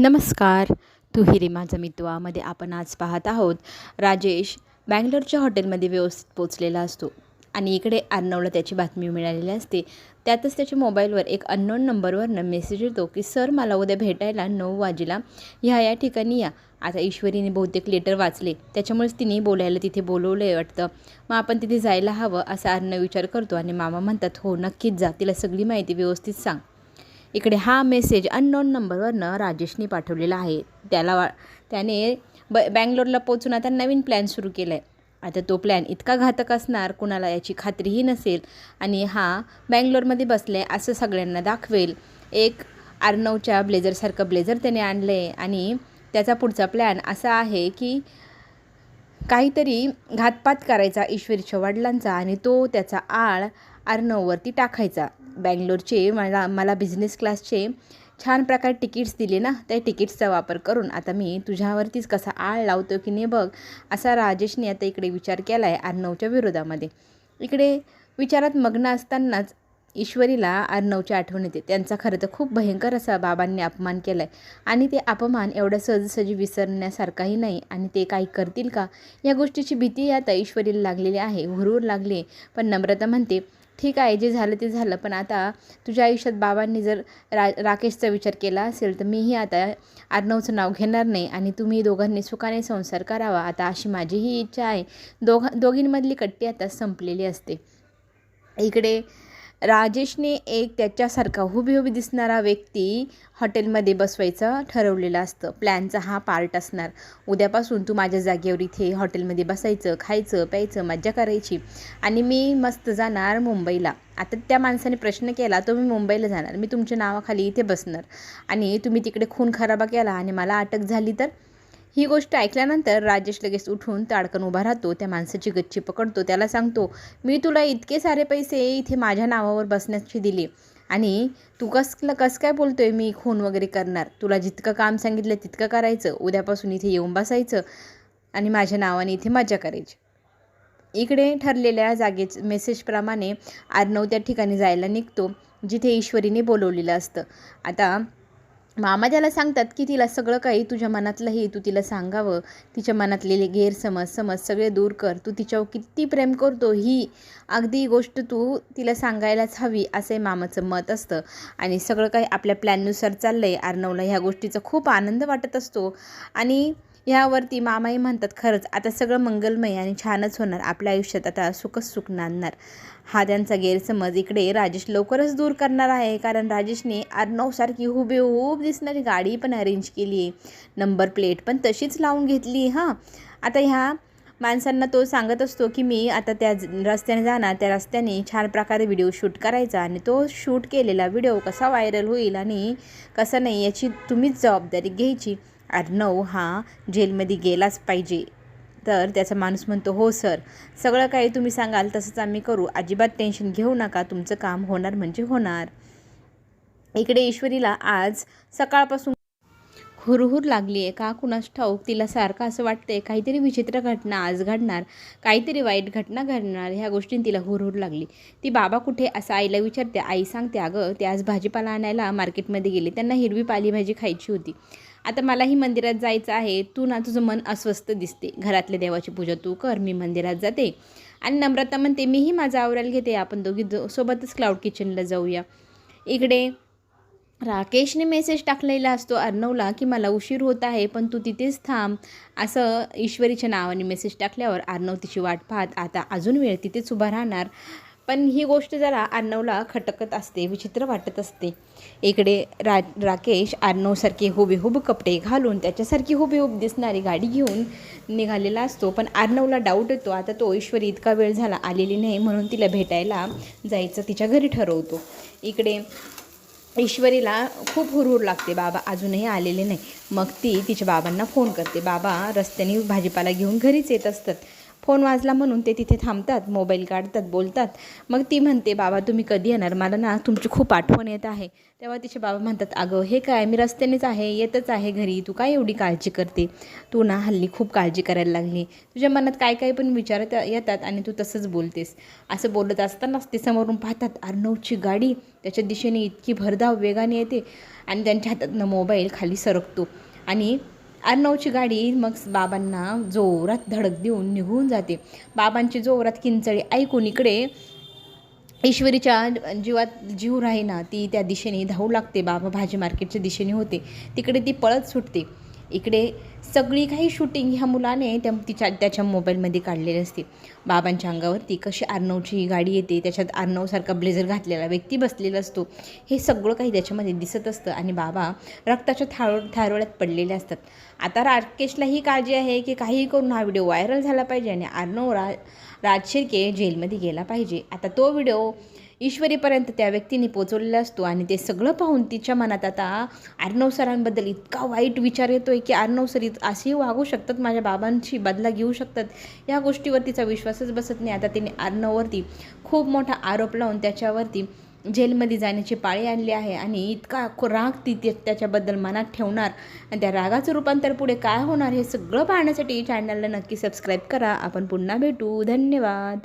नमस्कार. तू माझा मितवामध्ये आपण आज पाहत आहोत. राजेश बँगलोरच्या हॉटेलमध्ये व्यवस्थित पोचलेला असतो आणि इकडे अर्णवला त्याची बातमी मिळालेली असते. त्यातच त्याच्या मोबाईलवर एक अननोन नंबरवरनं मेसेज येतो की सर मला उद्या भेटायला नऊ वाजेला ह्या या ठिकाणी या. आता ईश्वरीने बहुतेक लेटर वाचले. त्याच्यामुळेच तिने बोलायला तिथे बोलवलं आहे वाटतं. मग आपण तिथे जायला हवं असा अर्णव विचार करतो आणि मामा म्हणतात हो नक्कीच जा तिला सगळी माहिती व्यवस्थित सांग. इकडे हा मेसेज अननोन नंबरवरनं राजेशने पाठवलेला आहे. त्याला वा त्याने ब बँगलोरला पोचून आता नवीन प्लॅन सुरू केला आहे आता तो प्लॅन इतका घातक असणार कुणाला याची खात्रीही नसेल आणि हा बँगलोरमध्ये बसले असं सगळ्यांना दाखवेल. एक आर्नवच्या ब्लेझरसारखं ब्लेझर त्याने आणलं आहे आणि त्याचा पुढचा प्लॅन असा आहे की काहीतरी घातपात करायचा ईश्वरीच्या वडिलांचा आणि तो त्याचा आळ अर्णववरती टाकायचा. बँगलोरचे मला मला बिझनेस क्लासचे छान प्रकारे तिकीट्स दिले ना त्या तिकीट्सचा वापर करून. आता मी तुझ्यावरतीच कसा आळ लावतो की नाही बघ असा राजेशने आता इकडे विचार केला आहे अर्णवच्या विरोधामध्ये. इकडे विचारात मग्न असतानाच ईश्वरीला अर्णवची आठवण येते. त्यांचा खरं तर खूप भयंकर असा बाबांनी अपमान केला आहे आणि ते अपमान एवढं सहजसहजी विसरण्यासारखाही नाही. आणि ते काही करतील का? या गोष्टीची भीती आता ईश्वरीला लागलेली आहे. हुरूर लागले. पण नम्रता म्हणते ठीक आहे जे झालं ते झालं. पण आता तुझ्या आयुष्यात बाबांनी जर रा राकेशचा विचार केला असेल तर मीही आता अर्णवचं नाव घेणार नाही आणि तुम्ही दोघांनी सुखाने संसार करावा. आता अशी माझीही इच्छा आहे. दोघ दोघींमधली कट्टी आता संपलेली असते. इकडे राजेशने एक त्याच्यासारखा हुबेहुबी दिसणारा व्यक्ती हॉटेलमध्ये बसवायचं ठरवलेलं असतं. प्लॅनचा हा पार्ट असणार. उद्यापासून तू माझ्या जागेवर इथे हॉटेलमध्ये बसायचं खायचं प्यायचं मज्जा करायची. आणि मी मस्त जाणार मुंबईला. आता त्या माणसाने प्रश्न केला तो मी मुंबईला जाणार. मी तुमच्या नावाखाली इथे बसणार. आणि तुम्ही तिकडे खून खराबा केला आणि मला अटक झाली तर? ही गोष्ट ऐकल्यानंतर राजेश लगेच उठून ताडकन उभा राहतो. त्या माणसाची गच्ची पकडतो. त्याला सांगतो मी तुला इतके सारे पैसे इथे माझ्या नावावर बसण्याची दिले. आणि तू कस कस काय बोलतोय मी खून वगैरे करणार? तुला जितकं काम सांगितलं तितकं करायचं. उद्यापासून इथे येऊन बसायचं आणि माझ्या नावाने इथे मजा करायची. इकडे ठरलेल्या जागेच मेसेजप्रमाणे आर्नव त्या ठिकाणी जायला निघतो जिथे ईश्वरीने बोलवलेलं असतं. आता मामा ज्याला सांगतात की तिला सगळं काही तुझ्या मनातलंही तू तिला सांगावं. तिच्या मनातलेले गैरसमज समज सगळे दूर कर. तू तिच्यावर किती प्रेम करतो ही अगदी गोष्ट तू तिला सांगायलाच हवी असे मामाचं मत असतं. आणि सगळं काही आपल्या प्लॅननुसार चाललं आहे अर्णवला ह्या गोष्टीचा खूप आनंद वाटत असतो. आणि ह्यावरती मामाई म्हणतात खरंच आता सगळं मंगलमय आणि छानच होणार. आपल्या आयुष्यात आता सुखच सुख नांदणार. हा त्यांचा गैरसमज. इकडे राजेश लवकरच दूर करणार आहे कारण राजेशने अर्णवसारखी हुबेहूब दिसणारी गाडी पण अरेंज केली आहे नंबर प्लेट पण तशीच लावून घेतली हां. आता ह्या माणसांना तो सांगत असतो की मी आता त्या रस्त्याने जाणार त्या रस्त्याने छान प्रकारे व्हिडिओ शूट करायचा आणि तो शूट केलेला व्हिडिओ कसा व्हायरल होईल आणि कसा नाही याची तुम्हीच जबाबदारी घ्यायची. अर्णव हा जेलमध्ये गेलाच पाहिजे. तर त्याचा माणूस म्हणतो हो सर. सगळं काही तुम्ही सांगाल तसंच आम्ही करू. अजिबात टेन्शन घेऊ नका. तुमचं काम होणार म्हणजे होणार. इकडे ईश्वरीला आज सकाळपासून हुरहुर लागली आहे का कुणास ठाऊक? तिला सारखं असं वाटतंय काहीतरी विचित्र घटना आज घडणार काहीतरी वाईट घटना घडणार ह्या गोष्टींनी तिला हुरहुर लागली. ती बाबा कुठे? असं आईला विचारते आई सांगते अगं ते आज भाजीपाला आणायला मार्केटमध्ये गेले. त्यांना हिरवी पालेभाजी खायची होती. आता मलाही मंदिरात जायचं आहे. तू ना तुझं मन अस्वस्थ दिसते. घरातल्या देवाची पूजा तू कर मी मंदिरात जाते. आणि नम्रता म्हणते मीही माझा आवरायला घेते. आपण दोघी जो सोबतच क्लाउड किचनला जाऊया. इकडे राकेशने मेसेज टाकलेला असतो अर्णवला की मला उशीर होत आहे पण तू तिथेच थांब. असं ईश्वरीच्या नावाने मेसेज टाकल्यावर अर्णव तिची वाट पाहत आता अजून वेळ तिथेच उभा राहणार. पण ही गोष्ट जरा अर्णवला खटकत असते विचित्र वाटत असते. इकडे रा राकेश अर्णवसारखे हुबेहूब कपडे घालून त्याच्यासारखी हुबेहूब दिसणारी गाडी घेऊन निघालेला असतो. पण अर्णवला डाऊट येतो आता तो ईश्वरी इतका वेळ झाला आलेली नाही म्हणून तिला भेटायला जायचं तिच्या घरी ठरवतो. इकडे ईश्वरीला खूप हुरहुर लागते बाबा अजूनही आलेले नाही. मग ती तिच्या बाबांना फोन करते. बाबा रस्त्याने भाजीपाला घेऊन घरीच येत असतात. फोन वाजला म्हणून ते तिथे थांबतात मोबाईल काढतात बोलतात. मग ती म्हणते बाबा तुम्ही कधी येणार? मला ना तुमची खूप आठवण येत आहे. तेव्हा तिचे बाबा म्हणतात अगं हे काय? मी रस्त्यानेच आहे येतच आहे घरी. तू काय एवढी काळजी करते? तू ना हल्ली खूप काळजी करायला लागली. तुझ्या मनात काय काय पण विचार येतात आणि तू तसंच बोलतेस. असं बोलत असतानाच ते समोरून पाहतात अर्णवची गाडी त्याच्या दिशेने इतकी भरधाव वेगाने येते आणि त्यांच्या हातातनं मोबाईल खाली सरकतो आणि अर्णवची गाडी मग बाबांना जोरात धडक देऊन निघून जाते. बाबांची जोरात किंचळी ऐकून इकडे ईश्वरीच्या जीवात जीव राही ना ती त्या दिशेने धावू लागते. बाबा भाजी मार्केटच्या दिशेने होते. तिकडे ती पळत सुटते. इकडे सगळी काही शूटिंग ह्या मुलाने त्या तिच्या त्याच्या मोबाईलमध्ये काढलेली असते. बाबांच्या अंगावरती कशी आर्नवची गाडी येते त्याच्यात आर्नवसारखा ब्लेझर घातलेला व्यक्ती बसलेला असतो. हे सगळं काही त्याच्यामध्ये दिसत असतं आणि बाबा रक्ताच्या थारो थारोळ्यात पडलेले असतात. आता राकेशला ही काळजी आहे की काहीही करून हा व्हिडिओ व्हायरल झाला पाहिजे आणि आर्नव रा राज शिर्के जेलमध्ये गेला पाहिजे. आता तो व्हिडिओ ईश्वरीपर्यंत त्या व्यक्तीने पोचवलेला असतो आणि ते सगळं पाहून तिच्या मनात आता अर्णव सरांबद्दल इतका वाईट विचार येतो आहे की अर्णव सर इत- असेही वागू शकतात माझ्या बाबांशी बदला घेऊ शकतात. या गोष्टीवर तिचा विश्वासच बसत नाही. आता तिने अर्णववरती खूप मोठा आरोप लावून त्याच्यावरती जेलमध्ये जाण्याची पाळी आणली आहे आणि इतका खो- राग ती ते- त्याच्याबद्दल मनात ठेवणार. आणि त्या रागाचं रूपांतर पुढे काय होणार हे सगळं पाहण्यासाठी चॅनलला नक्की सबस्क्राईब करा. आपण पुन्हा भेटू. धन्यवाद.